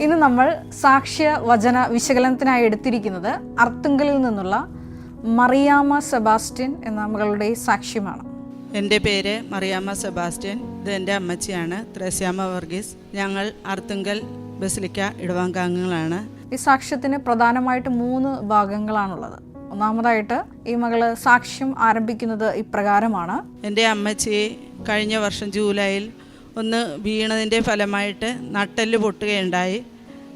ഇന്ന് നമ്മൾ സാക്ഷ്യ വചന വിശകലനത്തിനായി എടുത്തിരിക്കുന്നത് അർത്തുങ്കലിൽ നിന്നുള്ള മറിയാമ സെബാസ്റ്റ്യൻ എന്ന മകളുടെ സാക്ഷ്യമാണ്. എന്റെ പേര് മറിയാമ സെബാസ്റ്റ്യൻ. ഇത് എന്റെ അമ്മച്ചിയാണ്. ത്രേസ്യാമ്മ വർഗീസ്. ഞങ്ങൾ അർത്തുങ്കൽ ബസിലിക്ക ഇടവാങ്കാംഗങ്ങളാണ്. ഈ സാക്ഷ്യത്തിന് പ്രധാനമായിട്ട് മൂന്ന് ഭാഗങ്ങളാണുള്ളത്. ഒന്നാമതായിട്ട് ഈ മകൾ സാക്ഷ്യം ആരംഭിക്കുന്നത് ഇപ്രകാരമാണ്. എന്റെ അമ്മച്ചിയെ കഴിഞ്ഞ വർഷം ജൂലൈയിൽ ഒന്ന് വീണതിന്റെ ഫലമായിട്ട് നട്ടെല്ല് പൊട്ടുകയുണ്ടായി.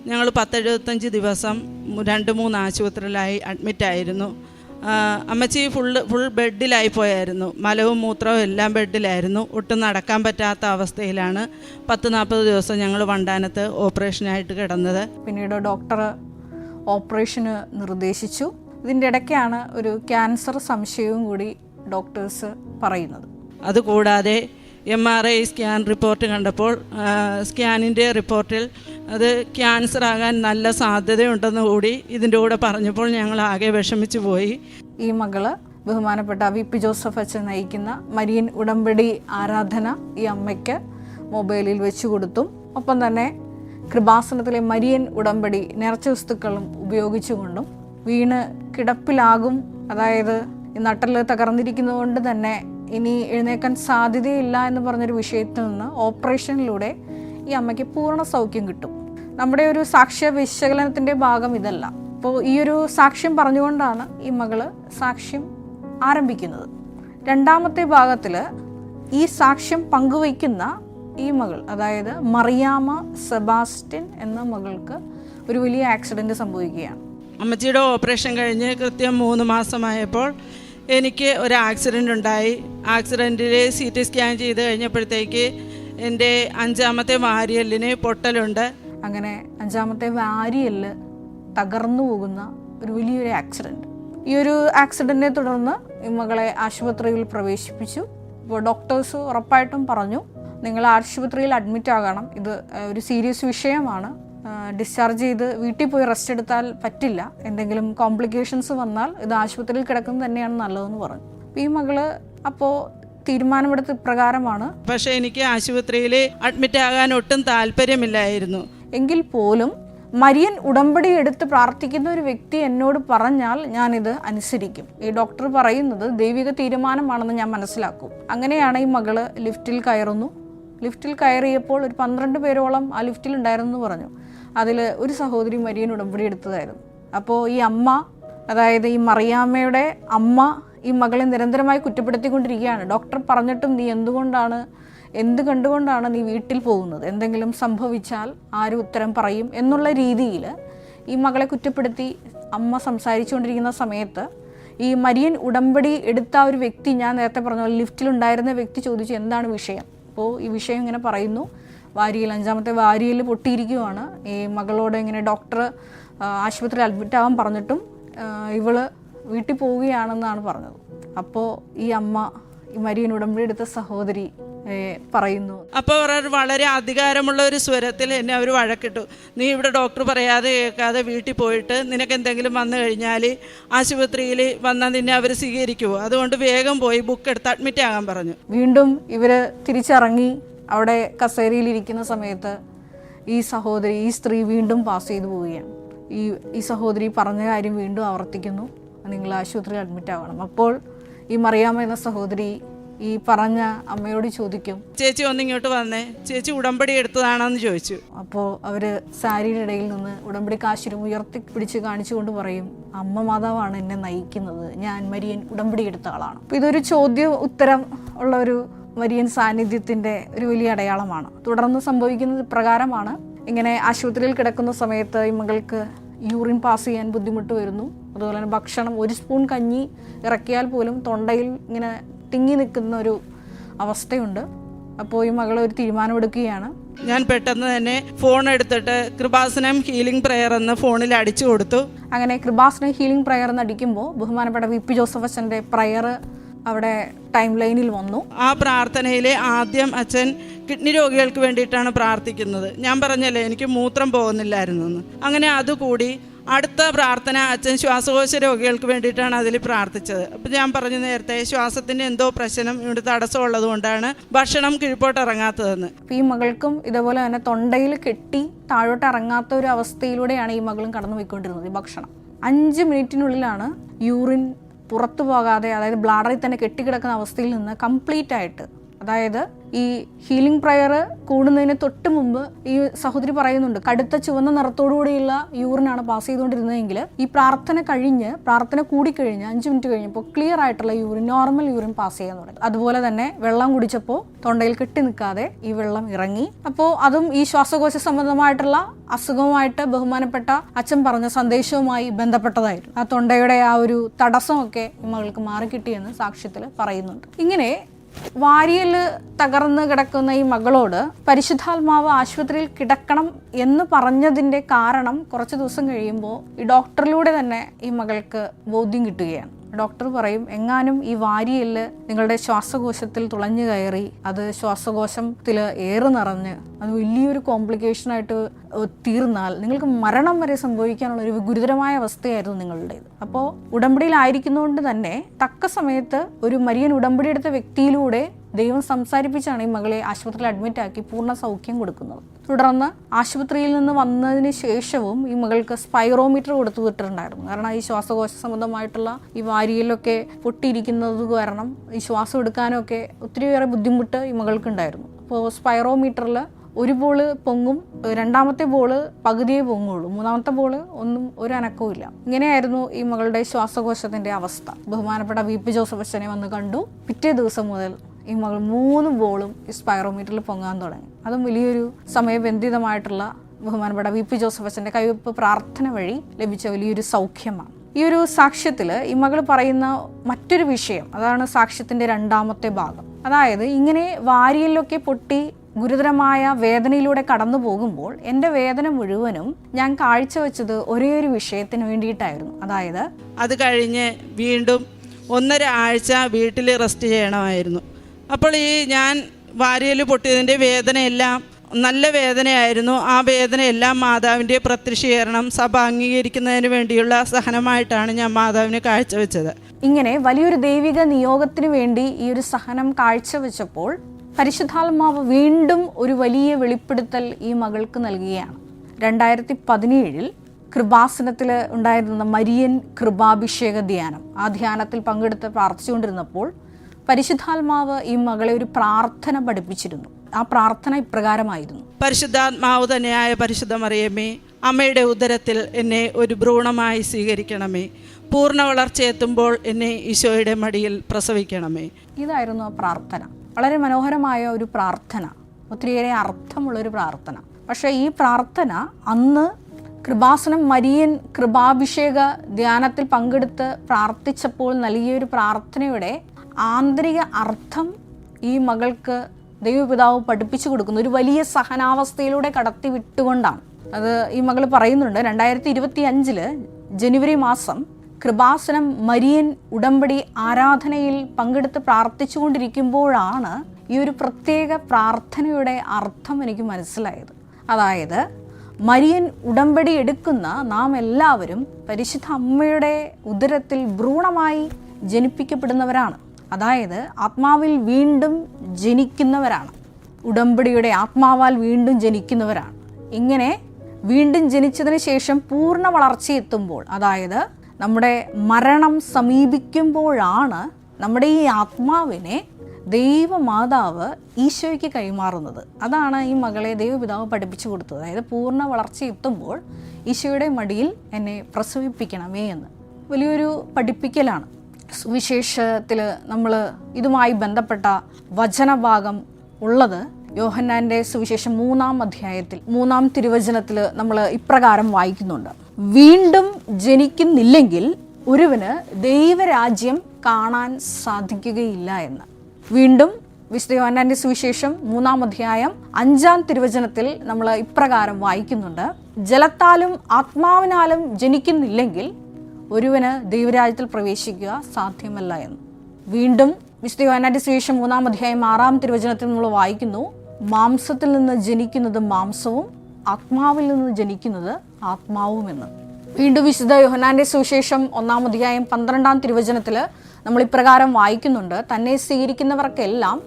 ഞങ്ങൾ പത്തെഴുപത്തഞ്ച് ദിവസം രണ്ട് മൂന്ന് ആശുപത്രിയിലായി അഡ്മിറ്റായിരുന്നു അമ്മച്ചി ഫുള്ള് ഫുൾ ബെഡിലായി പോയായിരുന്നു. മലവും മൂത്രവും എല്ലാം ബെഡിലായിരുന്നു. ഒട്ടും നടക്കാൻ പറ്റാത്ത അവസ്ഥയിലാണ് പത്ത് നാൽപ്പത് ദിവസം ഞങ്ങൾ വണ്ടാനത്ത് ഓപ്പറേഷനായിട്ട് കിടന്നത്. പിന്നീട് ഡോക്ടർ ഓപ്പറേഷന് നിർദ്ദേശിച്ചു. ഇതിന്റെ ഇടയ്ക്കാണ് ഒരു ക്യാൻസർ സംശയവും കൂടി ഡോക്ടേഴ്സ് പറയുന്നത്. അതുകൂടാതെ M R I scan report കണ്ടപ്പോൾ സ്കാനിന്റെ റിപ്പോർട്ടിൽ അത് ക്യാൻസർ ആകാൻ നല്ല സാധ്യതയുണ്ടെന്ന് കൂടി ഇതിന്റെ കൂടെ പറഞ്ഞപ്പോൾ ഞങ്ങൾ ആകെ വിഷമിച്ചു പോയി. ഈ മകൾ ബഹുമാനപ്പെട്ട വി പി ജോസഫ് അച്ഛൻ നയിക്കുന്ന മരിയൻ ഉടമ്പടി ആരാധന ഈ അമ്മയ്ക്ക് മൊബൈലിൽ വെച്ചു കൊടുത്തും. ഒപ്പം തന്നെ കൃപാസനത്തിലെ മരിയൻ ഉടമ്പടി നിറച്ച വസ്തുക്കളും ഉപയോഗിച്ചുകൊണ്ടും വീണ് കിടപ്പിലാകും. അതായത് നട്ടൽ തകർന്നിരിക്കുന്നതുകൊണ്ട് തന്നെ ഇനി എഴുന്നേക്കാൻ സാധ്യതയില്ല എന്ന് പറഞ്ഞൊരു വിഷയത്തിൽ നിന്ന് ഓപ്പറേഷനിലൂടെ ഈ അമ്മയ്ക്ക് പൂർണ സൗഖ്യം കിട്ടും. നമ്മുടെ ഒരു സാക്ഷ്യ വിശകലനത്തിന്റെ ഭാഗം ഇതല്ല. അപ്പോൾ ഈ ഒരു സാക്ഷ്യം പറഞ്ഞുകൊണ്ടാണ് ഈ മകൾ സാക്ഷ്യം ആരംഭിക്കുന്നത്. രണ്ടാമത്തെ ഭാഗത്തിൽ ഈ സാക്ഷ്യം പങ്കുവയ്ക്കുന്ന ഈ മകൾ അതായത് മറിയാമ സെബാസ്റ്റ്യൻ എന്ന മകൾക്ക് ഒരു വലിയ ആക്സിഡന്റ് സംഭവിക്കുകയാണ്. അമ്മച്ചിയുടെ ഓപ്പറേഷൻ കഴിഞ്ഞ് കൃത്യം മൂന്ന് മാസമായപ്പോൾ എനിക്ക് ഒരു ആക്സിഡന്റ് ഉണ്ടായി. ആക്സിഡന്റിൽ സി ടി സ്കാൻ ചെയ്ത് കഴിഞ്ഞപ്പോഴത്തേക്ക് എന്റെ അഞ്ചാമത്തെ വാരിയലിന് പൊട്ടലുണ്ട്. അങ്ങനെ അഞ്ചാമത്തെ വാരിയൽ തകർന്നു പോകുന്ന ഒരു വലിയൊരു ആക്സിഡന്റ് ഈ ഒരു ആക്സിഡന്റിനെ തുടർന്ന് മകളെ ആശുപത്രിയിൽ പ്രവേശിപ്പിച്ചു. ഇപ്പോൾ ഡോക്ടേഴ്സ് ഉറപ്പായിട്ടും പറഞ്ഞു നിങ്ങൾ ആശുപത്രിയിൽ അഡ്മിറ്റ് ആകണം. ഇത് ഒരു സീരിയസ് വിഷയമാണ്. ഡിസ്ചാർജ് ചെയ്ത് വീട്ടിൽ പോയി റെസ്റ്റ് എടുത്താൽ പറ്റില്ല. എന്തെങ്കിലും കോംപ്ലിക്കേഷൻസ് വന്നാൽ ഇത് ആശുപത്രിയിൽ കിടക്കുന്നത് തന്നെയാണ് നല്ലതെന്ന് പറഞ്ഞു. ഈ മകൾ അപ്പോൾ തീരുമാനമെടുത്ത് ഇപ്രകാരമാണ്. പക്ഷേ എനിക്ക് ആശുപത്രിയിൽ അഡ്മിറ്റ് ആകാൻ ഒട്ടും താല്പര്യമില്ലായിരുന്നു. എങ്കിൽ പോലും മരിയൻ ഉടമ്പടി എടുത്ത് പ്രാർത്ഥിക്കുന്ന ഒരു വ്യക്തി എന്നോട് പറഞ്ഞാൽ ഞാനിത് അനുസരിക്കും. ഈ ഡോക്ടർ പറയുന്നത് ദൈവിക തീരുമാനമാണെന്ന് ഞാൻ മനസ്സിലാക്കും. അങ്ങനെയാണ് ഈ മകൾ ലിഫ്റ്റിൽ കയറുന്നു. ലിഫ്റ്റിൽ കയറിയപ്പോൾ ഒരു പന്ത്രണ്ട് പേരോളം ആ ലിഫ്റ്റിൽ ഉണ്ടായിരുന്നു എന്ന് പറഞ്ഞു. അതിൽ ഒരു സഹോദരി മരിയൻ ഉടമ്പടി എടുത്തതായിരുന്നു. അപ്പോൾ ഈ അമ്മ അതായത് ഈ മറിയാമ്മയുടെ അമ്മ ഈ മകളെ നിരന്തരമായി കുറ്റപ്പെടുത്തിക്കൊണ്ടിരിക്കുകയാണ്. ഡോക്ടർ പറഞ്ഞിട്ടും നീ എന്തുകൊണ്ടാണ് എന്ത് കണ്ടുകൊണ്ടാണ് നീ വീട്ടിൽ പോകുന്നത്? എന്തെങ്കിലും സംഭവിച്ചാൽ ആരും ഉത്തരം പറയും എന്നുള്ള രീതിയിൽ ഈ മകളെ കുറ്റപ്പെടുത്തി അമ്മ സംസാരിച്ചുകൊണ്ടിരിക്കുന്ന സമയത്ത് ഈ മരിയൻ ഉടമ്പടി എടുത്ത ഒരു വ്യക്തി ഞാൻ നേരത്തെ പറഞ്ഞ ലിഫ്റ്റിലുണ്ടായിരുന്ന വ്യക്തി ചോദിച്ചു എന്താണ് വിഷയം? അപ്പോൾ ഈ വിഷയം ഇങ്ങനെ പറയുന്നു. വാരിയിൽ അഞ്ചാമത്തെ വാരിയിൽ പൊട്ടിയിരിക്കുവാണ്. ഈ മകളോട് ഇങ്ങനെ ഡോക്ടർ ആശുപത്രിയിൽ അഡ്മിറ്റ് ആവാൻ പറഞ്ഞിട്ടും ഇവൾ ഇവൾ വീട്ടിൽ പോവുകയാണെന്നാണ് പറഞ്ഞത്. അപ്പോൾ ഈ അമ്മ ഈ മരിയൻ ഉടമ്പടി എടുത്ത സഹോദരി പറയുന്നു. അപ്പോൾ അവർ വളരെ അധികാരമുള്ള ഒരു സ്വരത്തിൽ എന്നെ അവർ വഴക്കിട്ടു. നീ ഇവിടെ ഡോക്ടർ പറയാതെ കേൾക്കാതെ വീട്ടിൽ പോയിട്ട് നിനക്ക് എന്തെങ്കിലും വന്നു കഴിഞ്ഞാൽ ആശുപത്രിയിൽ വന്നാൽ നിന്നെ അവർ സ്വീകരിക്കുമോ അതുകൊണ്ട് വേഗം പോയി ബുക്ക് എടുത്ത് അഡ്മിറ്റ് ആകാൻ പറഞ്ഞു. വീണ്ടും ഇവർ തിരിച്ചിറങ്ങി. അവിടെ കസേരയിൽ ഇരിക്കുന്ന സമയത്ത് ഈ സഹോദരി ഈ സ്ത്രീ വീണ്ടും പാസ് ചെയ്തു പോവുകയാണ്. ഈ ഈ സഹോദരി പറഞ്ഞ കാര്യം വീണ്ടും ആവർത്തിക്കുന്നു. നിങ്ങൾ ആശുപത്രിയിൽ അഡ്മിറ്റ് ആവണം. അപ്പോൾ ഈ മറിയാമ്മ എന്ന സഹോദരി ഈ പറഞ്ഞ അമ്മയോട് ചോദിക്കും ചേച്ചി ഒന്ന് ഇങ്ങോട്ട് വന്നേ. ചേച്ചി ഉടമ്പടി എടുത്തതാണെന്ന് ചോദിച്ചു. അപ്പോൾ അവർ സാരിയുടെ ഇടയിൽ നിന്ന് ഉടമ്പടി കാശിരും ഉയർത്തി പിടിച്ച് കാണിച്ചുകൊണ്ട് പറയും അമ്മ മാതാവാണ് എന്നെ നയിക്കുന്നത്. ഞാൻ മരിയൻ ഉടമ്പടി എടുത്ത ആളാണ്. അപ്പോൾ ഇതൊരു ചോദ്യ ഉത്തരം ഉള്ള ഒരു മരിയൻ സാന്നിധ്യത്തിന്റെ ഒരു വലിയ അടയാളമാണ്. തുടർന്ന് സംഭവിക്കുന്നത് പ്രകാരമാണ് ഇങ്ങനെ ആശുപത്രിയിൽ കിടക്കുന്ന സമയത്ത് ഈ മകൾക്ക് യൂറിൻ പാസ് ചെയ്യാൻ ബുദ്ധിമുട്ട് വരുന്നു. അതുപോലെ തന്നെ ഭക്ഷണം ഒരു സ്പൂൺ കഞ്ഞി ഇറക്കിയാൽ പോലും തൊണ്ടയിൽ ഇങ്ങനെ തിങ്ങി നിൽക്കുന്ന ഒരു അവസ്ഥയുണ്ട്. അപ്പോൾ ഈ മകൾ ഒരു തീരുമാനമെടുക്കുകയാണ്. ഞാൻ പെട്ടെന്ന് തന്നെ ഫോൺ എടുത്തിട്ട് കൃപാസനം ഹീലിംഗ് പ്രെയർ എന്ന് ഫോണിൽ അടിച്ചു കൊടുത്തു. അങ്ങനെ കൃപാസനം ഹീലിംഗ് പ്രയർ എന്ന് അടിക്കുമ്പോൾ ബഹുമാനപ്പെട്ട വി പി ജോസഫ് അച്ഛന്റെ പ്രയർ അവിടെ ടൈം ലൈനിൽ വന്നു. ആ പ്രാർത്ഥനയിലെ ആദ്യം അച്ഛൻ കിഡ്നി രോഗികൾക്ക് വേണ്ടിയിട്ടാണ് പ്രാർത്ഥിക്കുന്നത്. ഞാൻ പറഞ്ഞല്ലേ എനിക്ക് മൂത്രം പോകുന്നില്ലായിരുന്നു അങ്ങനെ അതുകൂടി അടുത്ത പ്രാർത്ഥന അച്ഛൻ ശ്വാസകോശ രോഗികൾക്ക് വേണ്ടിയിട്ടാണ് അതിൽ പ്രാർത്ഥിച്ചത്. അപ്പം ഞാൻ പറഞ്ഞു നേരത്തെ ശ്വാസത്തിന്റെ എന്തോ പ്രശ്നം ഇവിടെ തടസ്സമുള്ളത് കൊണ്ടാണ് ഭക്ഷണം കീഴ്പോട്ട് ഇറങ്ങാത്തതെന്ന്. ഈ മകൾക്കും ഇതേപോലെ തന്നെ തൊണ്ടയിൽ കെട്ടി താഴോട്ട് ഇറങ്ങാത്ത ഒരു അവസ്ഥയിലൂടെയാണ് ഈ മകളും കടന്നു പോയിക്കൊണ്ടിരുന്നത് ഭക്ഷണം. അഞ്ച് മിനിറ്റിനുള്ളിലാണ് യൂറിൻ പുറത്തു പോകാതെ അതായത് ബ്ലാഡറിൽ തന്നെ കെട്ടിക്കിടക്കുന്ന അവസ്ഥയിൽ നിന്ന് കംപ്ലീറ്റ് ആയിട്ട് അതായത് ഈ ഹീലിംഗ് പ്രയർ കൂടുന്നതിന് തൊട്ട് മുമ്പ് ഈ സഹോദരി പറയുന്നുണ്ട് കടുത്ത ചുവന്ന നിറത്തോടുകൂടിയുള്ള യൂറിനാണ് പാസ് ചെയ്തുകൊണ്ടിരുന്നതെങ്കിൽ ഈ പ്രാർത്ഥന കഴിഞ്ഞ് പ്രാർത്ഥന കൂടിക്കഴിഞ്ഞ് അഞ്ച് മിനിറ്റ് കഴിഞ്ഞപ്പോൾ ക്ലിയർ ആയിട്ടുള്ള യൂറിൻ നോർമൽ യൂറിൻ പാസ് ചെയ്യാൻ തുടങ്ങി. അതുപോലെ തന്നെ വെള്ളം കുടിച്ചപ്പോൾ തൊണ്ടയിൽ കെട്ടി നിൽക്കാതെ ഈ വെള്ളം ഇറങ്ങി. അപ്പോൾ അതും ഈ ശ്വാസകോശ സംബന്ധമായിട്ടുള്ള അസുഖവുമായിട്ട് ബഹുമാനപ്പെട്ട അച്ഛൻ പറഞ്ഞ സന്ദേശവുമായി ബന്ധപ്പെട്ടതായിരുന്നു. ആ തൊണ്ടയുടെ ആ ഒരു തടസ്സമൊക്കെ മകൾക്ക് മാറിക്കിട്ടിയെന്ന് സാക്ഷ്യത്തിൽ പറയുന്നുണ്ട്. ഇങ്ങനെ വാരിയൽ തകർന്ന് കിടക്കുന്ന ഈ മകളോട് പരിശുദ്ധാത്മാവ് ആശുപത്രിയിൽ കിടക്കണം എന്ന് പറഞ്ഞതിന്റെ കാരണം കുറച്ച് ദിവസം കഴിയുമ്പോൾ ഈ ഡോക്ടറിലൂടെ തന്നെ ഈ മകൾക്ക് ബോധ്യം കിട്ടുകയാണ്. ഡോക്ടർ പറയും എങ്ങാനും ഈ വാരിയൽ നിങ്ങളുടെ ശ്വാസകോശത്തിൽ തുളഞ്ഞു കയറി അത് ശ്വാസകോശത്തിൽ ഏറ് നിറഞ്ഞ് അത് വലിയൊരു കോംപ്ലിക്കേഷനായിട്ട് തീർന്നാൽ നിങ്ങൾക്ക് മരണം വരെ സംഭവിക്കാനുള്ള ഒരു ഗുരുതരമായ അവസ്ഥയായിരുന്നു നിങ്ങളുടേത്. അപ്പോൾ ഉടമ്പടിയിലായിരിക്കുന്നതുകൊണ്ട് തന്നെ തക്ക സമയത്ത് ഒരു മരിയൻ ഉടമ്പടി എടുത്ത വ്യക്തിയിലൂടെ ദൈവം സംസാരിപ്പിച്ചാണ് ഈ മകളെ ആശുപത്രിയിൽ അഡ്മിറ്റ് ആക്കി പൂർണ സൗഖ്യം കൊടുക്കുന്നത്. തുടർന്ന് ആശുപത്രിയിൽ നിന്ന് വന്നതിന് ശേഷവും ഈ മകൾക്ക് സ്പൈറോമീറ്റർ കൊടുത്തു വിട്ടിട്ടുണ്ടായിരുന്നു. കാരണം ഈ ശ്വാസകോശ സംബന്ധമായിട്ടുള്ള ഈ വാരിയിലൊക്കെ പൊട്ടിയിരിക്കുന്നത് കാരണം ഈ ശ്വാസം എടുക്കാനൊക്കെ ഒത്തിരിയേറെ ബുദ്ധിമുട്ട് ഈ മകൾക്കുണ്ടായിരുന്നു. അപ്പോൾ സ്പൈറോമീറ്ററിൽ ഒരു ബോൾ പൊങ്ങും രണ്ടാമത്തെ ബോൾ പകുതിയെ പൊങ്ങുള്ളൂ. മൂന്നാമത്തെ ബോൾ ഒന്നും ഒരു അനക്കവും ഇല്ല. ഇങ്ങനെയായിരുന്നു ഈ മകളുടെ ശ്വാസകോശത്തിന്റെ അവസ്ഥ. ബഹുമാനപ്പെട്ട വി പി ജോസഫ് അച്ഛനെ വന്ന് കണ്ടു. പിറ്റേ ദിവസം മുതൽ ഈ മകൾ മൂന്ന് ബോളും ഈ സ്പൈറോമീറ്ററിൽ പൊങ്ങാൻ തുടങ്ങി. അതും വലിയൊരു സമയബന്ധിതമായിട്ടുള്ള ബഹുമാനപ്പെട്ട വി പി ജോസഫ് അച്ഛന്റെ കൈവപ്പ് പ്രാർത്ഥന വഴി ലഭിച്ച വലിയൊരു സൗഖ്യമാണ്. ഈ ഒരു സാക്ഷ്യത്തിൽ ഈ മകൾ പറയുന്ന മറ്റൊരു വിഷയം അതാണ് സാക്ഷ്യത്തിന്റെ രണ്ടാമത്തെ ഭാഗം. അതായത് ഇങ്ങനെ വാരിയിലൊക്കെ പൊട്ടി ഗുരുതരമായ വേദനയിലൂടെ കടന്നു പോകുമ്പോൾ എന്റെ വേദന മുഴുവനും ഞാൻ കാഴ്ചവെച്ചത് ഒരേ ഒരു വിഷയത്തിന് വേണ്ടിയിട്ടായിരുന്നു. അതായത് അത് കഴിഞ്ഞ് വീണ്ടും ഒന്നര ആഴ്ച വീട്ടിൽ റെസ്റ്റ് ചെയ്യണമായിരുന്നു. അപ്പോൾ ഈ ഞാൻ വാരിയൽ പൊട്ടിയതിന്റെ വേദനയെല്ലാം നല്ല വേദനയായിരുന്നു. ആ വേദനയെല്ലാം മാതാവിന്റെ പ്രത്യക്ഷീകരണം സഭ അംഗീകരിക്കുന്നതിന് വേണ്ടിയുള്ള സഹനമായിട്ടാണ് ഞാൻ മാതാവിനെ കാഴ്ചവെച്ചത്. ഇങ്ങനെ വലിയൊരു ദൈവിക നിയോഗത്തിന് വേണ്ടി ഈ ഒരു സഹനം കാഴ്ചവെച്ചപ്പോൾ പരിശുദ്ധാത്മാവ് വീണ്ടും ഒരു വലിയ വെളിപ്പെടുത്തൽ ഈ മകൾക്ക് നൽകുകയാണ്. രണ്ടായിരത്തി പതിനേഴിൽ കൃപാസനത്തിൽ ഉണ്ടായിരുന്ന മരിയൻ കൃപാഭിഷേക ധ്യാനം ആ ധ്യാനത്തിൽ പങ്കെടുത്ത് പ്രാർത്ഥിച്ചുകൊണ്ടിരുന്നപ്പോൾ പരിശുദ്ധാത്മാവ് ഈ മകളെ ഒരു പ്രാർത്ഥന പഠിപ്പിച്ചിരുന്നു. ആ പ്രാർത്ഥന ഇപ്രകാരമായിരുന്നു. പരിശുദ്ധാത്മാവ് തന്നെയായ പരിശുദ്ധ മറിയമേ അമ്മയുടെ ഉദരത്തിൽ എന്നെ ഒരു ഭ്രൂണമായി സ്വീകരിക്കണമേ. പൂർണ വളർച്ചയെത്തുമ്പോൾ എന്നെ ഈശോയുടെ മടിയിൽ പ്രസവിക്കണമേ. ഇതായിരുന്നു ആ പ്രാർത്ഥന. വളരെ മനോഹരമായ ഒരു പ്രാർത്ഥന. ഒത്തിരിയേറെ അർത്ഥമുള്ളൊരു പ്രാർത്ഥന. പക്ഷേ ഈ പ്രാർത്ഥന അന്ന് കൃപാസനം മരിയൻ കൃപാഭിഷേക ധ്യാനത്തിൽ പങ്കെടുത്ത് പ്രാർത്ഥിച്ചപ്പോൾ നൽകിയ ഒരു പ്രാർത്ഥനയുടെ ആന്തരിക അർത്ഥം ഈ മകൾക്ക് ദൈവപിതാവ് പഠിപ്പിച്ചു കൊടുക്കുന്നു. ഒരു വലിയ സഹനാവസ്ഥയിലൂടെ കടത്തി വിട്ടുകൊണ്ടാണ് അത് ഈ മകൾ പറയുന്നുണ്ട്. രണ്ടായിരത്തി ഇരുപത്തി അഞ്ചിൽ ജനുവരി മാസം കൃപാസനം മരിയൻ ഉടമ്പടി ആരാധനയിൽ പങ്കെടുത്ത് പ്രാർത്ഥിച്ചുകൊണ്ടിരിക്കുമ്പോഴാണ് ഈ ഒരു പ്രത്യേക പ്രാർത്ഥനയുടെ അർത്ഥം എനിക്ക് മനസ്സിലായത്. അതായത് മരിയൻ ഉടമ്പടി എടുക്കുന്ന നാം എല്ലാവരും പരിശുദ്ധ അമ്മയുടെ ഉദരത്തിൽ ഭ്രൂണമായി ജനിപ്പിക്കപ്പെടുന്നവരാണ്. അതായത് ആത്മാവിൽ വീണ്ടും ജനിക്കുന്നവരാണ്. ഉടമ്പടിയുടെ ആത്മാവാൽ വീണ്ടും ജനിക്കുന്നവരാണ്. ഇങ്ങനെ വീണ്ടും ജനിച്ചതിന് ശേഷം പൂർണ വളർച്ചയെത്തുമ്പോൾ അതായത് നമ്മുടെ മരണം സമീപിക്കുമ്പോഴാണ് നമ്മുടെ ഈ ആത്മാവിനെ ദൈവമാതാവ് ഈശോയ്ക്ക് കൈമാറുന്നത്. അതാണ് ഈ മകളെ ദൈവപിതാവ് പഠിപ്പിച്ചു കൊടുത്തത്. അതായത് പൂർണ വളർച്ച എത്തുമ്പോൾ ഈശോയുടെ മടിയിൽ എന്നെ പ്രസവിപ്പിക്കണമേ എന്ന്. വലിയൊരു പഠിപ്പിക്കലാണ്. സുവിശേഷത്തിൽ നമ്മൾ ഇതുമായി ബന്ധപ്പെട്ട വചനഭാഗം ഉള്ളത് യോഹന്നാന്റെ സുവിശേഷം മൂന്നാം അധ്യായത്തിൽ മൂന്നാം തിരുവചനത്തിൽ നമ്മൾ ഇപ്രകാരം വായിക്കുന്നുണ്ട്. വീണ്ടും ജനിക്കുന്നില്ലെങ്കിൽ ഒരുവന് ദൈവരാജ്യം കാണാൻ സാധിക്കുകയില്ല എന്ന്. വീണ്ടും വിശുദ്ധ യോഹന്നാന്റെ സുവിശേഷം മൂന്നാം അധ്യായം അഞ്ചാം തിരുവചനത്തിൽ നമ്മൾ ഇപ്രകാരം വായിക്കുന്നുണ്ട്. ജലത്താലും ആത്മാവിനാലും ജനിക്കുന്നില്ലെങ്കിൽ ഒരുവന് ദൈവരാജ്യത്തിൽ പ്രവേശിക്കുക സാധ്യമല്ല എന്ന്. വീണ്ടും വിശുദ്ധ യോഹന്നാന്റെ സുവിശേഷം മൂന്നാം അധ്യായം ആറാം തിരുവചനത്തിൽ നമ്മൾ വായിക്കുന്നു മാംസത്തിൽ നിന്ന് ജനിക്കുന്നത് മാംസവും ആത്മാവിൽ നിന്ന് ജനിക്കുന്നത് ആത്മാവും എന്ന്. വീണ്ടും വിശുദ്ധ യോഹനാന്റെ സുവിശേഷം ഒന്നാം അധ്യായം പന്ത്രണ്ടാം തിരുവചനത്തിൽ നമ്മൾ ഇപ്രകാരം വായിക്കുന്നുണ്ട് തന്നെ സ്വീകരിക്കുന്നവർക്കെല്ലാം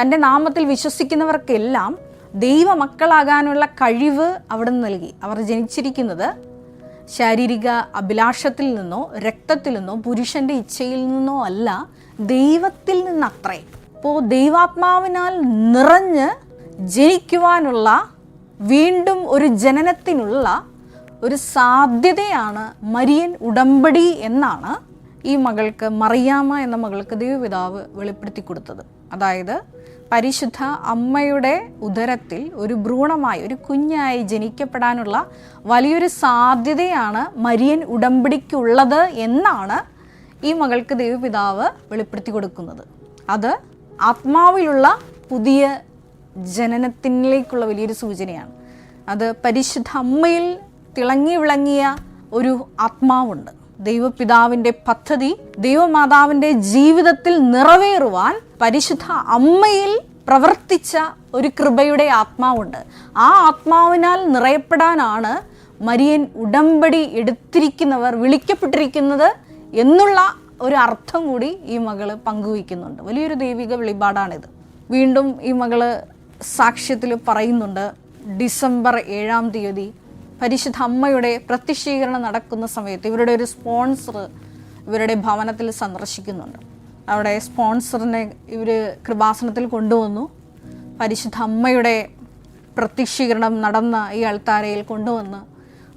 തന്റെ നാമത്തിൽ വിശ്വസിക്കുന്നവർക്കെല്ലാം ദൈവമക്കളാകാനുള്ള കഴിവ് അവിടെ നിന്ന് നൽകി. അവർ ജനിച്ചിരിക്കുന്നത് ശാരീരിക അഭിലാഷത്തിൽ നിന്നോ രക്തത്തിൽ നിന്നോ പുരുഷന്റെ ഇച്ഛയിൽ നിന്നോ അല്ല ദൈവത്തിൽ നിന്നത്രേ. അപ്പോൾ ദൈവാത്മാവിനാൽ നിറഞ്ഞ് ജനിക്കുവാനുള്ള വീണ്ടും ഒരു ജനനത്തിനുള്ള ഒരു സാധ്യതയാണ് മരിയൻ ഉടമ്പടി എന്നാണ് ഈ മകൾക്ക് മറിയാമ എന്ന മകൾക്ക് ദൈവപിതാവ് വെളിപ്പെടുത്തി കൊടുത്തത്. അതായത് പരിശുദ്ധ അമ്മയുടെ ഉദരത്തിൽ ഒരു ഭ്രൂണമായി ഒരു കുഞ്ഞായി ജനിക്കപ്പെടാനുള്ള വലിയൊരു സാധ്യതയാണ് മരിയൻ ഉടമ്പടിക്കുള്ളത് എന്നാണ് ഈ മകൾക്ക് ദൈവപിതാവ് വെളിപ്പെടുത്തി കൊടുക്കുന്നത്. അത് ആത്മാവിലുള്ള പുതിയ ജനനത്തിലേക്കുള്ള വലിയൊരു സൂചനയാണ്. അത് പരിശുദ്ധ അമ്മയിൽ തിളങ്ങി വിളങ്ങിയ ഒരു ആത്മാവുണ്ട്. ദൈവപിതാവിന്റെ പദ്ധതി ദൈവമാതാവിന്റെ ജീവിതത്തിൽ നിറവേറുവാൻ പരിശുദ്ധ അമ്മയിൽ പ്രവർത്തിച്ച ഒരു കൃപയുടെ ആത്മാവുണ്ട്. ആ ആത്മാവിനാൽ നിറയപ്പെടാനാണ് മരിയൻ ഉടമ്പടി എടുത്തിരിക്കുന്നവർ വിളിക്കപ്പെട്ടിരിക്കുന്നത് എന്നുള്ള ഒരു അർത്ഥം കൂടി ഈ മകൾ പങ്കുവയ്ക്കുന്നുണ്ട്. വലിയൊരു ദൈവിക വെളിപാടാണിത്. വീണ്ടും ഈ മകൾ സാക്ഷ്യത്തിൽ പറയുന്നുണ്ട് ഡിസംബർ ഏഴാം തീയതി പരിശുദ്ധ അമ്മയുടെ പ്രത്യക്ഷീകരണം നടക്കുന്ന സമയത്ത് ഇവരുടെ ഒരു സ്പോൺസർ ഇവരുടെ ഭവനത്തിൽ സന്ദർശിക്കുന്നുണ്ട്. അവിടെ സ്പോൺസറിനെ ഇവർ കൃപാസനത്തിൽ കൊണ്ടുവന്നു. പരിശുദ്ധ അമ്മയുടെ പ്രത്യക്ഷീകരണം നടന്ന ഈ അൾത്താരയിൽ കൊണ്ടുവന്ന്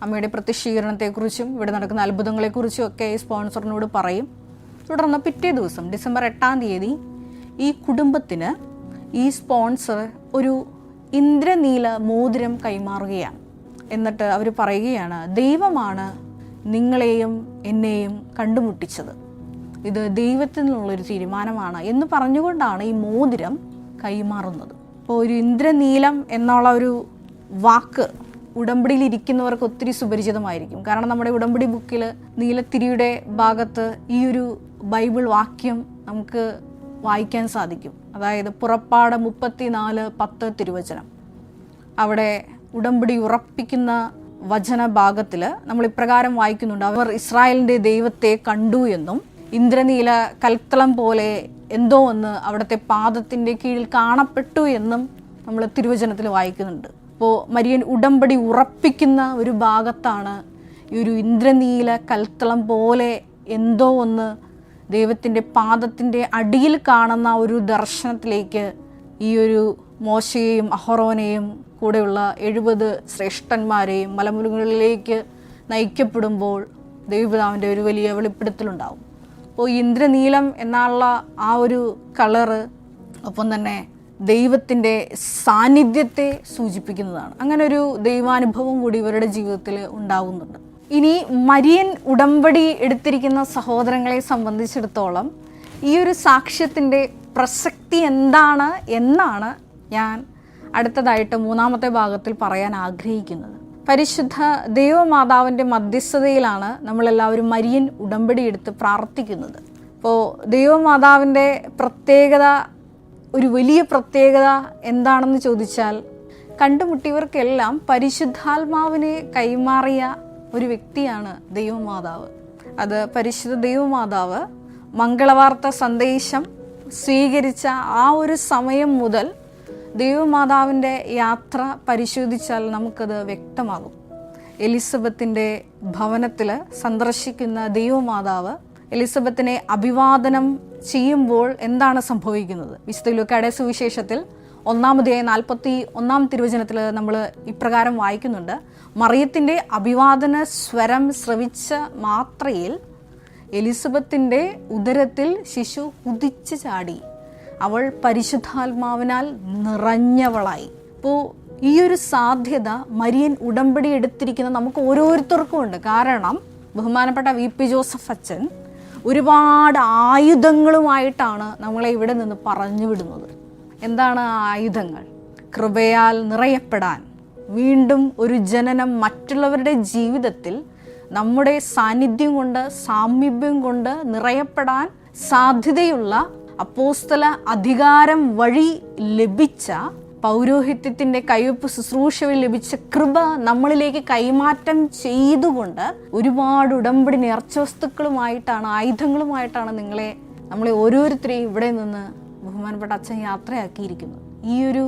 അമ്മയുടെ പ്രത്യക്ഷീകരണത്തെക്കുറിച്ചും ഇവിടെ നടക്കുന്ന അത്ഭുതങ്ങളെക്കുറിച്ചും ഒക്കെ ഈ സ്പോൺസറിനോട് പറയും. തുടർന്ന് പിറ്റേ ദിവസം ഡിസംബർ എട്ടാം തീയതി ഈ കുടുംബത്തിന് ഈ സ്പോൺസർ ഒരു ഇന്ദ്രനീല മോതിരം കൈമാറുകയാണ്. എന്നിട്ട് അവർ പറയുകയാണ് ദൈവമാണ് നിങ്ങളെയും എന്നെയും കണ്ടുമുട്ടിച്ചത്. ഇത് ദൈവത്തിൽ നിന്നുള്ളൊരു തീരുമാനമാണ് എന്ന് പറഞ്ഞുകൊണ്ടാണ് ഈ മോതിരം കൈമാറുന്നത്. ഇപ്പോൾ ഒരു ഇന്ദ്രനീലം എന്നുള്ള ഒരു വാക്ക് ഉടമ്പടിയിൽ ഇരിക്കുന്നവർക്ക് ഒത്തിരി സുപരിചിതമായിരിക്കും. കാരണം നമ്മുടെ ഉടമ്പടി ബുക്കിൽ നീലത്തിരിയുടെ ഭാഗത്ത് ഈ ഒരു ബൈബിൾ വാക്യം നമുക്ക് വായിക്കാൻ സാധിക്കും. അതായത് പുറപ്പാട് മുപ്പത്തിനാല് പത്ത് തിരുവചനം. അവിടെ ഉടമ്പടി ഉറപ്പിക്കുന്ന വചന ഭാഗത്തിൽ നമ്മൾ ഇപ്രകാരം വായിക്കുന്നുണ്ട്. അവർ ഇസ്രായേലിന്റെ ദൈവത്തെ കണ്ടു എന്നും ഇന്ദ്രനീല കൽത്തളം പോലെ എന്തോ ഒന്ന് അവിടുത്തെ പാദത്തിന്റെ കീഴിൽ കാണപ്പെട്ടു എന്നും നമ്മൾ തിരുവചനത്തിൽ വായിക്കുന്നുണ്ട്. അപ്പോൾ മരിയൻ ഉടമ്പടി ഉറപ്പിക്കുന്ന ഒരു ഭാഗത്താണ് ഈ ഒരു ഇന്ദ്രനീല കൽത്തളം പോലെ എന്തോ ഒന്ന് ദൈവത്തിന്റെ പാദത്തിന്റെ അടിയിൽ കാണുന്ന ഒരു ദർശനത്തിലേക്ക് ഈ ഒരു മോശയെയും അഹറോനെയും കൂടെയുള്ള എഴുപത് ശ്രേഷ്ഠന്മാരെയും മലമുരുകളിലേക്ക് നയിക്കപ്പെടുമ്പോൾ ദൈവപിതാവിന്റെ ഒരു വലിയ വെളിപ്പെടുത്തലുണ്ടാവും. അപ്പോൾ ഇന്ദ്രനീലം എന്നുള്ള ആ ഒരു കളറ് ഒപ്പം തന്നെ ദൈവത്തിന്റെ സാന്നിധ്യത്തെ സൂചിപ്പിക്കുന്നതാണ്. അങ്ങനെ ഒരു ദൈവാനുഭവം കൂടി ഇവരുടെ ജീവിതത്തിൽ ഉണ്ടാകുന്നുണ്ട് ഇനി മരിയൻ ഉടമ്പടി എടുത്തിരിക്കുന്ന സഹോദരങ്ങളെ സംബന്ധിച്ചിടത്തോളം ഈ ഒരു സാക്ഷ്യത്തിന്റെ പ്രസക്തി എന്താണ് എന്നാണ് ഞാൻ അടുത്തതായിട്ട് മൂന്നാമത്തെ ഭാഗത്തിൽ പറയാൻ ആഗ്രഹിക്കുന്നത്. പരിശുദ്ധ ദൈവമാതാവിന്റെ മധ്യസ്ഥതയിലാണ് നമ്മളെല്ലാവരും മരിയൻ ഉടമ്പടി എടുത്ത് പ്രാർത്ഥിക്കുന്നത്. അപ്പോൾ ദൈവമാതാവിന്റെ പ്രത്യേകത ഒരു വലിയ പ്രത്യേകത എന്താണെന്ന് ചോദിച്ചാൽ കണ്ടുമുട്ടിയവർക്കെല്ലാം പരിശുദ്ധാത്മാവിനെ കൈമാറിയ ഒരു വ്യക്തിയാണ് ദൈവമാതാവ്. അത് പരിശുദ്ധ ദൈവമാതാവ് മംഗളവാർത്ത സന്ദേശം സ്വീകരിച്ച ആ ഒരു സമയം മുതൽ ദൈവമാതാവിന്റെ യാത്ര പരിശോധിച്ചാൽ നമുക്കത് വ്യക്തമാകും. എലിസബത്തിന്റെ ഭവനത്തിൽ സന്ദർശിക്കുന്ന ദൈവമാതാവ് എലിസബത്തിനെ അഭിവാദനം ചെയ്യുമ്പോൾ എന്താണ് സംഭവിക്കുന്നത്? വിശുദ്ധ ലൂക്കാടെ സുവിശേഷത്തിൽ ഒന്നാമതായി നാൽപ്പത്തി ഒന്നാം തിരുവചനത്തിൽ നമ്മൾ ഇപ്രകാരം വായിക്കുന്നുണ്ട്. മറിയത്തിന്റെ അഭിവാദന സ്വരം ശ്രവിച്ച മാത്രയിൽ എലിസബത്തിന്റെ ഉദരത്തിൽ ശിശു കുതിച്ചു ചാടി. അവൾ പരിശുദ്ധാത്മാവിനാൽ നിറഞ്ഞവളായി. അപ്പോൾ ഈ ഒരു സാധ്യത മരിയൻ ഉടമ്പടി എടുത്തിരിക്കുന്ന നമുക്ക് ഓരോരുത്തർക്കും ഉണ്ട്. കാരണം ബഹുമാനപ്പെട്ട വി പി ജോസഫ് അച്ഛൻ ഒരുപാട് ആയുധങ്ങളുമായിട്ടാണ് നമ്മളെ ഇവിടെ നിന്ന് പറഞ്ഞു വിടുന്നത്. എന്താണ് ആ ആയുധങ്ങൾ? കൃപയാൽ നിറയപ്പെടാൻ. വീണ്ടും ഒരു ജനനം മറ്റുള്ളവരുടെ ജീവിതത്തിൽ നമ്മുടെ സാന്നിധ്യം കൊണ്ട് സാമീപ്യം കൊണ്ട് നിറയപ്പെടാൻ സാധ്യതയുള്ള അപ്പോസ്തല അധികാരം വഴി ലഭിച്ച പൗരോഹിത്യത്തിന്റെ കയ്യൊപ്പ് ശുശ്രൂഷ വഴി ലഭിച്ച കൃപ നമ്മളിലേക്ക് കൈമാറ്റം ചെയ്തുകൊണ്ട് ഒരുപാട് ഉടമ്പടി നേർച്ചവസ്തുക്കളുമായിട്ടാണ് ആയുധങ്ങളുമായിട്ടാണ് നിങ്ങളെ നമ്മളെ ഓരോരുത്തരെയും ഇവിടെ നിന്ന് ബഹുമാനപ്പെട്ട അച്ഛൻ യാത്രയാക്കിയിരിക്കുന്നത്. ഈ ഒരു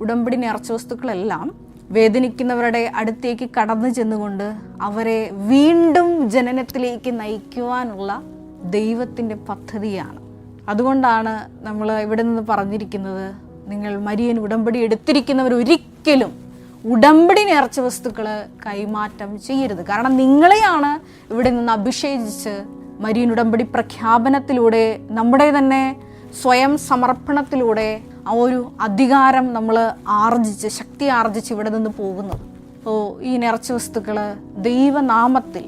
ഉടമ്പടി നേർച്ചവസ്തുക്കളെല്ലാം വേദനിക്കുന്നവരുടെ അടുത്തേക്ക് കടന്നു ചെന്നുകൊണ്ട് അവരെ വീണ്ടും ജനനത്തിലേക്ക് നയിക്കുവാനുള്ള ദൈവത്തിന്റെ പദ്ധതിയാണ്. അതുകൊണ്ടാണ് നമ്മൾ ഇവിടെ നിന്ന് പറഞ്ഞിരിക്കുന്നത് നിങ്ങൾ മരിയൻ ഉടമ്പടി എടുത്തിരിക്കുന്നവർ ഒരിക്കലും ഉടമ്പടി നേർച്ച വസ്തുക്കൾ കൈമാറ്റം ചെയ്യരുത്. കാരണം നിങ്ങളെയാണ് ഇവിടെ നിന്ന് അഭിഷേകിച്ച് മരിയൻ ഉടമ്പടി പ്രഖ്യാപനത്തിലൂടെ നമ്മുടെ തന്നെ സ്വയം സമർപ്പണത്തിലൂടെ ആ ഒരു അധികാരം നമ്മൾ ആർജിച്ച് ശക്തി ആർജിച്ച് ഇവിടെ നിന്ന് പോകുന്നത്. അപ്പോൾ ഈ നേർച്ച വസ്തുക്കൾ ദൈവനാമത്തിൽ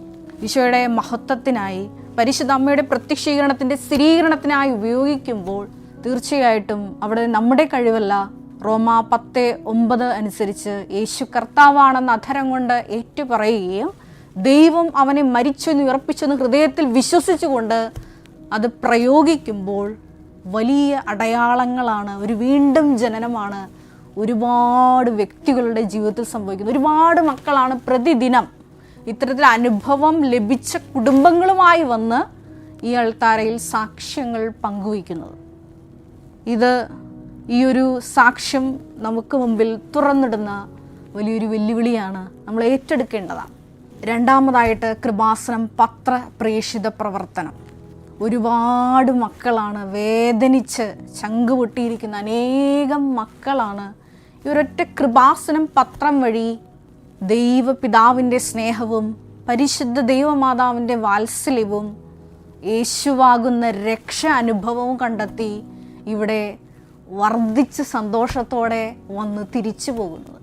ഈശോയുടെ മഹത്വത്തിനായി പരിശുദ്ധ അമ്മയുടെ പ്രത്യക്ഷീകരണത്തിന്റെ സ്ഥിരീകരണത്തിനായി ഉപയോഗിക്കുമ്പോൾ തീർച്ചയായിട്ടും അവിടെ നമ്മുടെ കഴിവല്ല. റോമ പത്ത് ഒമ്പത് അനുസരിച്ച് യേശു കർത്താവാണെന്ന് അധരം കൊണ്ട് ഏറ്റുപറയുകയും ദൈവം അവനെ മരിച്ചെന്ന് ഉറപ്പിച്ചെന്ന് ഹൃദയത്തിൽ വിശ്വസിച്ചുകൊണ്ട് അത് പ്രയോഗിക്കുമ്പോൾ വലിയ അടയാളങ്ങളാണ്. ഒരു വീണ്ടും ജനനമാണ്. ഒരുപാട് വ്യക്തികളുടെ ജീവിതത്തിൽ സംഭവിക്കുന്നത്. ഒരുപാട് മക്കളാണ് പ്രതിദിനം ഇത്തരത്തിൽ അനുഭവം ലഭിച്ച കുടുംബങ്ങളുമായി വന്ന് ഈ അൾത്താരയിൽ സാക്ഷ്യങ്ങൾ പങ്കുവയ്ക്കുന്നത്. ഇത് ഈ ഒരു സാക്ഷ്യം നമുക്ക് മുമ്പിൽ തുറന്നിടുന്ന വലിയൊരു വെല്ലുവിളിയാണ് നമ്മൾ ഏറ്റെടുക്കേണ്ടതാണ്. രണ്ടാമതായിട്ട് കൃപാസനം പത്ര പ്രേഷിത പ്രവർത്തനം. ഒരുപാട് മക്കളാണ് വേദനിച്ച് ചങ്ക് പൊട്ടിയിരിക്കുന്ന അനേകം മക്കളാണ് ഈ ഒരൊറ്റ കൃപാസനം പത്രം വഴി ദൈവപിതാവിന്റെ സ്നേഹവും പരിശുദ്ധ ദൈവമാതാവിന്റെ വാത്സല്യവും യേശുവാകുന്ന രക്ഷ അനുഭവവും കണ്ടെത്തി ഇവിടെ വർദ്ധിച്ച് സന്തോഷത്തോടെ വന്ന് തിരിച്ചു പോകുന്നത്.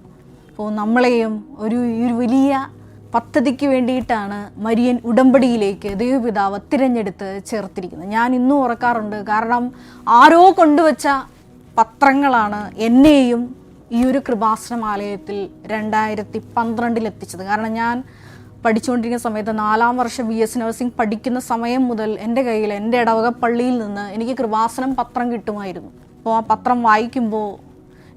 അപ്പോൾ നമ്മളെയും ഒരു ഒരു വലിയ പദ്ധതിക്ക് വേണ്ടിയിട്ടാണ് മരിയൻ ഉടമ്പടിയിലേക്ക് ദൈവപിതാവ് തിരഞ്ഞെടുത്ത് ചേർത്തിരിക്കുന്നത്. ഞാൻ ഇന്നും ഉറക്കാറുണ്ട് കാരണം ആരോ കൊണ്ടുവച്ച പത്രങ്ങളാണ് എന്നെയും ഈ ഒരു കൃപാസനമാലയത്തിൽ രണ്ടായിരത്തി പന്ത്രണ്ടിൽ എത്തിച്ചത്. കാരണം ഞാൻ പഠിച്ചുകൊണ്ടിരിക്കുന്ന സമയത്ത് നാലാം വർഷം ബി എസ് നഴ്സിംഗ് പഠിക്കുന്ന സമയം മുതൽ എന്റെ കയ്യിൽ എന്റെ ഇടവക പള്ളിയിൽ നിന്ന് എനിക്ക് കൃപാസനം പത്രം കിട്ടുമായിരുന്നു. അപ്പോൾ ആ പത്രം വായിക്കുമ്പോൾ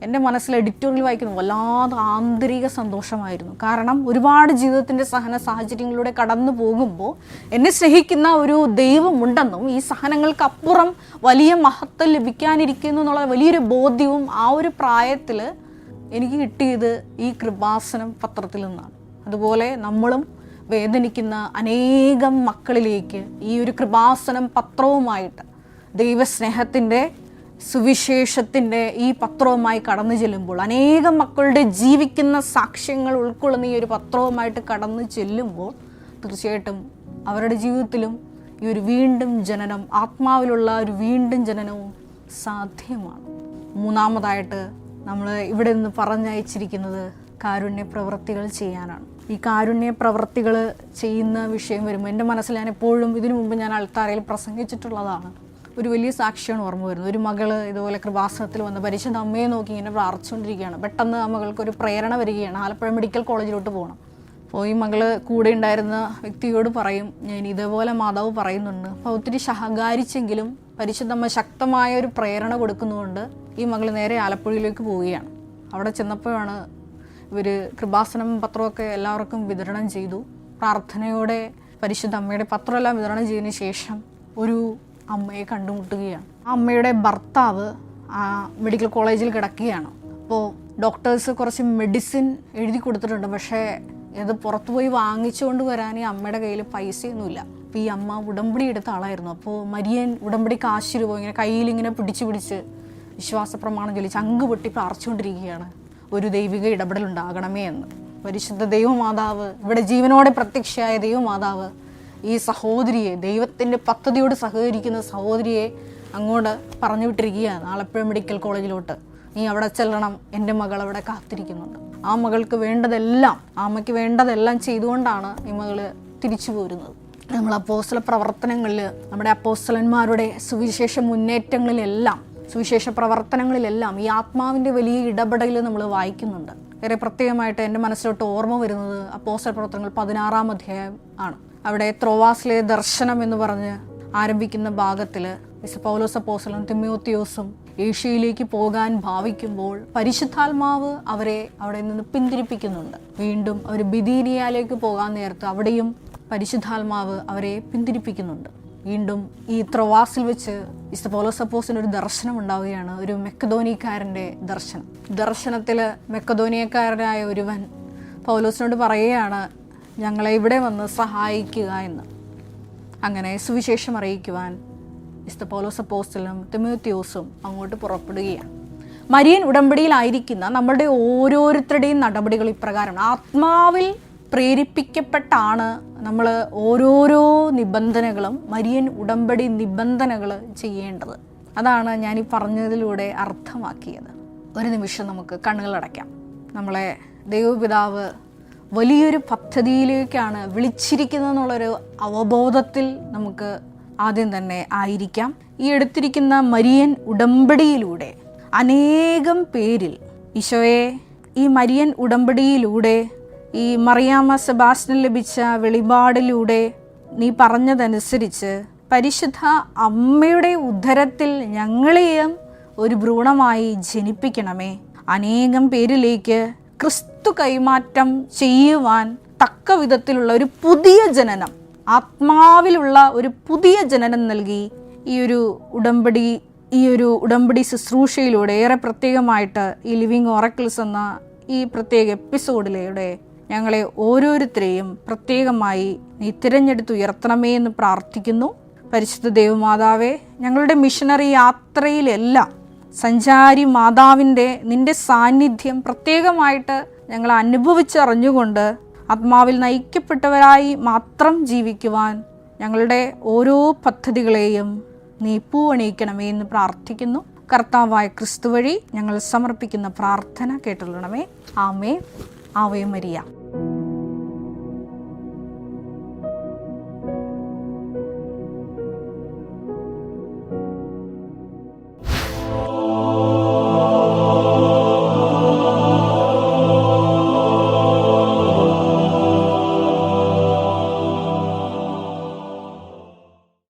എന്റെ മനസ്സിൽ എഡിറ്റോറിയൽ വായിക്കുന്നു വല്ലാതെ ആന്തരിക സന്തോഷമായിരുന്നു. കാരണം ഒരുപാട് ജീവിതത്തിന്റെ സഹന സാഹചര്യങ്ങളിലൂടെ കടന്നു പോകുമ്പോൾ എന്നെ സ്നേഹിക്കുന്ന ഒരു ദൈവമുണ്ടെന്നും ഈ സഹനങ്ങൾക്കപ്പുറം വലിയ മഹത്വം ലഭിക്കാനിരിക്കുന്നു എന്നുള്ള വലിയൊരു ബോധ്യവും ആ ഒരു പ്രായത്തിൽ എനിക്ക് കിട്ടിയത് ഈ കൃപാസനം പത്രത്തിൽ നിന്നാണ്. അതുപോലെ നമ്മളും വേദനിക്കുന്ന അനേകം മക്കളിലേക്ക് ഈ ഒരു കൃപാസനം പത്രവുമായിട്ട് ദൈവസ്നേഹത്തിന്റെ സുവിശേഷത്തിന്റെ ഈ പത്രവുമായി കടന്നു ചെല്ലുമ്പോൾ അനേകം മക്കളുടെ ജീവിക്കുന്ന സാക്ഷ്യങ്ങൾ ഉൾക്കൊള്ളുന്ന ഈ ഒരു പത്രവുമായിട്ട് കടന്നു ചെല്ലുമ്പോൾ തീർച്ചയായിട്ടും അവരുടെ ജീവിതത്തിലും ഈ ഒരു വീണ്ടും ജനനം ആത്മാവിലുള്ള ഒരു വീണ്ടും ജനനവും സാധ്യമാണ്. മൂന്നാമതായിട്ട് നമ്മൾ ഇവിടെ നിന്ന് പറഞ്ഞയച്ചിരിക്കുന്നത് കാരുണ്യ പ്രവൃത്തികൾ ചെയ്യാനാണ്. ഈ കാരുണ്യ പ്രവൃത്തികൾ ചെയ്യുന്ന വിഷയം വരുമ്പോൾ എന്റെ മനസ്സിൽ ഞാൻ എപ്പോഴും ഇതിനു മുമ്പ് ഞാൻ അൾത്താരയിൽ പ്രസംഗിച്ചിട്ടുള്ളതാണ്. ഒരു വലിയ സാക്ഷിയാണ് ഓർമ്മ വരുന്നത്. ഒരു മകൾ ഇതുപോലെ കൃപാസനത്തിൽ വന്ന് പരിശുദ്ധ അമ്മയെ നോക്കി ഇങ്ങനെ പ്രാർത്ഥിച്ചുകൊണ്ടിരിക്കുകയാണ്. പെട്ടെന്ന് ആ മകൾക്ക് ഒരു പ്രേരണ വരികയാണ്. ആലപ്പുഴ മെഡിക്കൽ കോളേജിലോട്ട് പോകണം. അപ്പോൾ ഈ മകൾ കൂടെ ഉണ്ടായിരുന്ന വ്യക്തിയോട് പറയും ഞാൻ ഇതേപോലെ മാതാവ് പറയുന്നുണ്ട്. അപ്പോൾ ഒത്തിരി സഹകരിച്ചെങ്കിലും പരിശുദ്ധമ്മ ശക്തമായ ഒരു പ്രേരണ കൊടുക്കുന്നതുകൊണ്ട് ഈ മകൾ നേരെ ആലപ്പുഴയിലേക്ക് പോവുകയാണ്. അവിടെ ചെന്നപ്പോഴാണ് ഇവർ കൃപാസനം പത്രമൊക്കെ എല്ലാവർക്കും വിതരണം ചെയ്തു. പ്രാർത്ഥനയോടെ പരിശുദ്ധ അമ്മയുടെ പത്രമെല്ലാം വിതരണം ചെയ്തതിന് ശേഷം ഒരു അമ്മയെ കണ്ടുമുട്ടുകയാണ്. ആ അമ്മയുടെ ഭർത്താവ് ആ മെഡിക്കൽ കോളേജിൽ കിടക്കുകയാണ്. അപ്പോൾ ഡോക്ടേഴ്സ് കുറച്ച് മെഡിസിൻ എഴുതി കൊടുത്തിട്ടുണ്ട്. പക്ഷേ ഇത് പുറത്തുപോയി വാങ്ങിച്ചുകൊണ്ട് വരാൻ ഈ അമ്മയുടെ കയ്യിൽ പൈസയൊന്നുമില്ല. അപ്പോൾ ഈ അമ്മ ഉടമ്പടി എടുത്ത ആളായിരുന്നു. അപ്പോൾ മരിയൻ ഉടമ്പടി കാശ് രൂപ ഇങ്ങനെ കയ്യിൽ ഇങ്ങനെ പിടിച്ച് പിടിച്ച് വിശ്വാസ പ്രമാണം ചൊല്ലി ചങ്ക് പൊട്ടി പ്രാർത്ഥിച്ചുകൊണ്ടിരിക്കുകയാണ് ഒരു ദൈവിക ഇടപെടലുണ്ടാകണമേ എന്ന്. പരിശുദ്ധ ദൈവമാതാവ് ഇവിടെ ജീവനോടെ പ്രത്യക്ഷയായ ദൈവമാതാവ് ഈ സഹോദരിയെ ദൈവത്തിന്റെ പദ്ധതിയോട് സഹകരിക്കുന്ന സഹോദരിയെ അങ്ങോട്ട് പറഞ്ഞു വിട്ടിരിക്കുകയാണ് ആലപ്പുഴ മെഡിക്കൽ കോളേജിലോട്ട്. നീ അവിടെ ചെല്ലണം എന്റെ മകൾ അവിടെ കാത്തിരിക്കുന്നുണ്ട്. ആ മകൾക്ക് വേണ്ടതെല്ലാം അമ്മയ്ക്ക് വേണ്ടതെല്ലാം ചെയ്തുകൊണ്ടാണ് ഈ മകൾ തിരിച്ചു പോരുന്നത്. നമ്മൾ അപ്പോസ്തല പ്രവർത്തനങ്ങളിൽ നമ്മുടെ അപ്പോസ്തലന്മാരുടെ സുവിശേഷ മുന്നേറ്റങ്ങളിലെല്ലാം സുവിശേഷ പ്രവർത്തനങ്ങളിലെല്ലാം ഈ ആത്മാവിന്റെ വലിയ ഇടപെടൽ നമ്മൾ വായിക്കുന്നുണ്ട്. ഏറെ പ്രത്യേകമായിട്ട് എന്റെ മനസ്സിലോട്ട് ഓർമ്മ വരുന്നത് അപ്പോസ്റ്റൽ പ്രവർത്തനങ്ങൾ പതിനാറാം അധ്യായം ആണ്. അവിടെ ത്രോവാസിലെ ദർശനം എന്ന് പറഞ്ഞ് ആരംഭിക്കുന്ന ഭാഗത്തിൽ മിസ് പൗലോസ് അപ്പോസലും തിമ്യോത്തിയോസും ഏഷ്യയിലേക്ക് പോകാൻ ഭാവിക്കുമ്പോൾ പരിശുദ്ധാത്മാവ് അവരെ അവിടെ നിന്ന് പിന്തിരിപ്പിക്കുന്നുണ്ട്. വീണ്ടും അവർ ബിദീനിയയിലേക്ക് പോകാൻ നേരത്ത് അവിടെയും പരിശുദ്ധാത്മാവ് അവരെ പിന്തിരിപ്പിക്കുന്നുണ്ട്. വീണ്ടും ഈ ത്രോവാസിൽ വെച്ച് വിശുദ്ധ പൗലോസ് അപ്പോസിന് ഒരു ദർശനം ഉണ്ടാവുകയാണ്. ഒരു മെക്കധോനിയക്കാരന്റെ ദർശനം. ദർശനത്തിൽ മെക്കധോനിയക്കാരനായ ഒരുവൻ പൗലോസിനോട് പറയുകയാണ് ഞങ്ങളെ ഇവിടെ വന്ന് സഹായിക്കുക എന്ന്. അങ്ങനെ സുവിശേഷം അറിയിക്കുവാൻ വിശുദ്ധ പൗലോസ് അപ്പോസ്റ്റലും തിമോത്യോസും അങ്ങോട്ട് പുറപ്പെടുകയാണ്. മരിയൻ ഉടമ്പടിയിലായിരിക്കുന്ന നമ്മളുടെ ഓരോരുത്തരുടെയും നടപടികൾ ഇപ്രകാരമാണ് ആത്മാവിൽ പ്രേരിപ്പിക്കപ്പെട്ടാണ് നമ്മൾ ഓരോരോ നിബന്ധനകളും മരിയൻ ഉടമ്പടി നിബന്ധനകൾ ചെയ്യേണ്ടത്. അതാണ് ഞാൻ ഈ പറഞ്ഞതിലൂടെ അർത്ഥമാക്കിയത്. ഒരു നിമിഷം നമുക്ക് കണ്ണുകളടയ്ക്കാം നമ്മളെ ദൈവപിതാവ് വലിയൊരു പദ്ധതിയിലേക്കാണ് വിളിച്ചിരിക്കുന്നതെന്നുള്ളൊരു അവബോധത്തിൽ നമുക്ക് ആദ്യം തന്നെ ആയിരിക്കാം. ഈ എടുത്തിരിക്കുന്ന മരിയൻ ഉടമ്പടിയിലൂടെ അനേകം പേരിൽ ഈശോയെ ഈ മരിയൻ ഉടമ്പടിയിലൂടെ ഈ മറിയാമ സെബാസ്റ്റിന് ലഭിച്ച വെളിപാടിലൂടെ നീ പറഞ്ഞതനുസരിച്ച് പരിശുദ്ധ അമ്മയുടെ ഉദ്ധരത്തിൽ ഞങ്ങളെയും ഒരു ഭ്രൂണമായി ജനിപ്പിക്കണമേ. അനേകം പേരിലേക്ക് ക്രിസ്തു കൈമാറ്റം ചെയ്യുവാൻ തക്ക വിധത്തിലുള്ള ഒരു പുതിയ ജനനം ആത്മാവിലുള്ള ഒരു പുതിയ ജനനം നൽകി ഈ ഒരു ഉടമ്പടി ഈ ഒരു ഉടമ്പടി ശുശ്രൂഷയിലൂടെ ഏറെ പ്രത്യേകമായിട്ട് ഈ ലിവിങ് ഓറക്കിൾസ് എന്ന ഈ പ്രത്യേക എപ്പിസോഡിലൂടെ ഞങ്ങളെ ഓരോരുത്തരെയും പ്രത്യേകമായി നീ തിരഞ്ഞെടുത്ത് ഉയർത്തണമേ എന്ന് പ്രാർത്ഥിക്കുന്നു. പരിശുദ്ധ ദേവമാതാവേ ഞങ്ങളുടെ മിഷനറി യാത്രയിലെല്ലാം സഞ്ചാരി മാതാവിന്റെ നിന്റെ സാന്നിധ്യം പ്രത്യേകമായിട്ട് ഞങ്ങൾ അനുഭവിച്ചറിഞ്ഞുകൊണ്ട് ആത്മാവിൽ നയിക്കപ്പെട്ടവരായി മാത്രം ജീവിക്കുവാൻ ഞങ്ങളുടെ ഓരോ പദ്ധതികളെയും നീ പൂവണിയിക്കണമേ എന്ന് പ്രാർത്ഥിക്കുന്നു. കർത്താവായ ക്രിസ്തു വഴി ഞങ്ങൾ സമർപ്പിക്കുന്ന പ്രാർത്ഥന കേട്ടുള്ളണമേ. ആമേ ആവേ മരിയ.